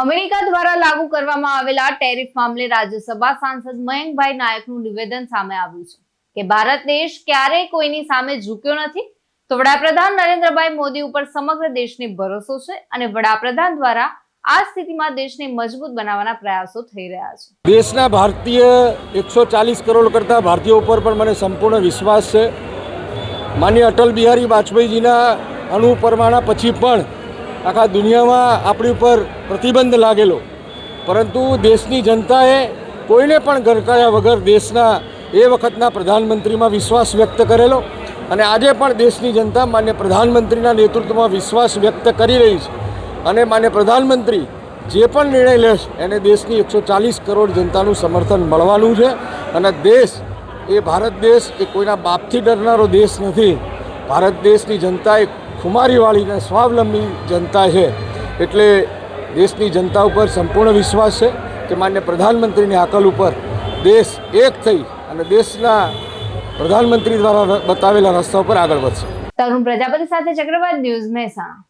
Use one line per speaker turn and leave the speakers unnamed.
America દ્વારા લાગુ કરવામાં આવેલા ટેરિફ મામલે રાજ્યસભા સાંસદ મયંકભાઈ નાયકનું નિવેદન સામે આવ્યું છે કે ભારત દેશ ક્યારેય કોઈની સામે ઝૂક્યો નથી. તો વડાપ્રધાન નરેન્દ્રભાઈ મોદી ઉપર સમગ્ર દેશને ભરોસો છે અને વડાપ્રધાન દ્વારા આ સ્થિતિમાં દેશને મજબૂત બનાવવાના પ્રયાસો થઈ રહ્યા છે.
દેશના ભારતીય એકસો ચાલીસ કરોડ કરતાં ભારતીયો ઉપર પણ મને સંપૂર્ણ વિશ્વાસ છે. માન્ય અટલ બિહારી વાજપેયીજીના અણુ પરમાણા પછી પણ આખા દુનિયામાં આપણી ઉપર પ્રતિબંધ લાગેલો. પરંતુ દેશની જનતાએ કોઈને પણ ગરકાયા વગર દેશના એ વખતના પ્રધાનમંત્રીમાં વિશ્વાસ વ્યક્ત કરેલો અને આજે પણ દેશની જનતા માન્ય પ્રધાનમંત્રીના નેતૃત્વમાં વિશ્વાસ વ્યક્ત કરી રહી છે. અને માન્ય પ્રધાનમંત્રી જે પણ નિર્ણય લેશે, એને દેશની એકસો ચાલીસ કરોડ જનતાનું સમર્થન મળવાનું છે. અને દેશ, એ ભારત દેશ, એ કોઈના બાપથી ડરનારો દેશ નથી. ભારત દેશની જનતા એ ખુમારીવાળી અને સ્વાવલંબી જનતા છે. એટલે દેશની જનતા ઉપર સંપૂર્ણ વિશ્વાસ છે કે માન્ય પ્રધાનમંત્રીની હાકલ ઉપર દેશ એક થઈ અને દેશના પ્રધાનમંત્રી દ્વારા બતાવેલા રસ્તા ઉપર આગળ વધશે.
તરુણ પ્રજાપતિ સાથે ચક્રવાત ન્યૂઝ મહેસાણા.